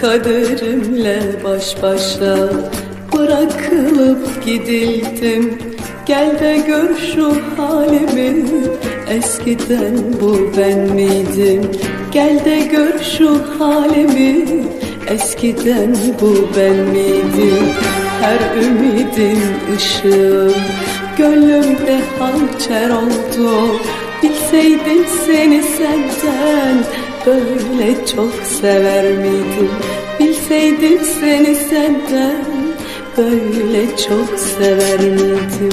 Kaderimle baş başa bırakılıp gidildim. Gel de gör şu halimi. Eskiden bu ben miydim? Gel de gör şu halimi. Eskiden bu ben miydim? Her ümidim ışığım Gönlümde hançer oldu. Bilseydim seni senden Böyle çok sever miydim? Bilseydim seni senden Böyle çok sever miydim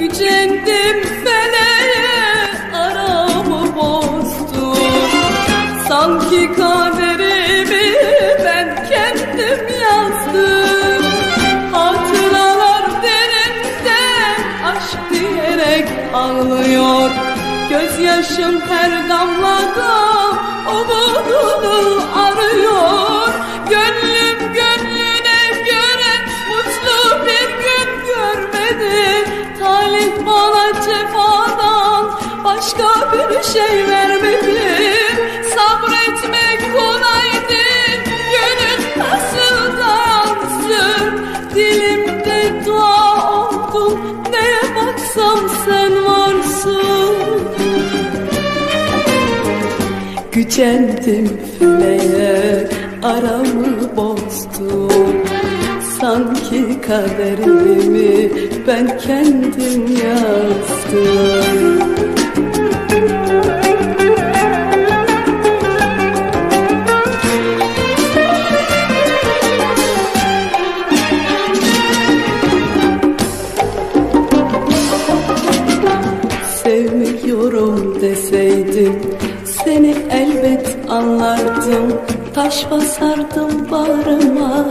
Gücendim feleğe aramı bozdum Sanki kaderimi ben kendim yazdım. Hatıralar derinden aşk diyerek ağlıyor Gözyaşım her damlada umudunu arıyor. Gönlüm gönlüne göre mutlu bir gün görmedi. Talih bana cefadan başka bir şey vermedi Gücendim feleğe aramı bozdum Sanki kaderimi ben kendim yazdım. Sevmiyorum deseydim seni elbet anlardım. Taş basardım bağrıma.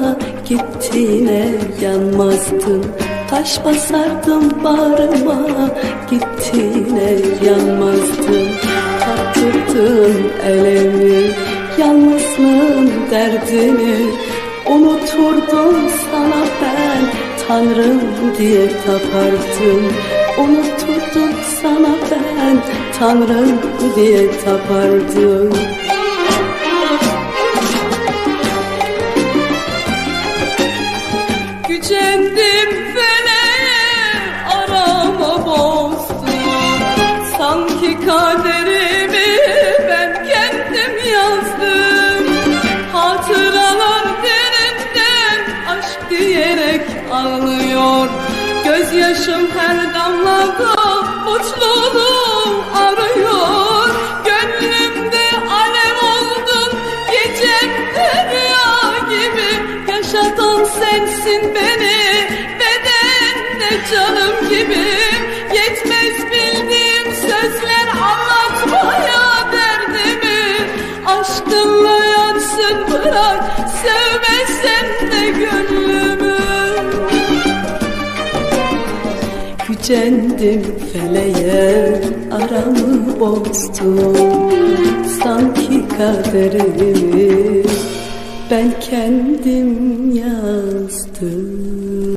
Gittiğine yanmazdın Taş basardım bağrıma. Gittiğine yanmazdın Tattırdın elemi yalnızlığın derdini Unuturdum sana ben. Tanrım diye tapardım. Unuturdum sana ben Tanrım diye tapardım. Gücendim feleğe arama bozdum Sanki kaderimi ben kendim yazdım. Hatıralar derinden aşk diyerek ağlıyor. Gözyaşım her damlada sensin beni. Bedenle canım Gücendim feleğe aramı bozdum Sanki kaderimi ben kendim yazdım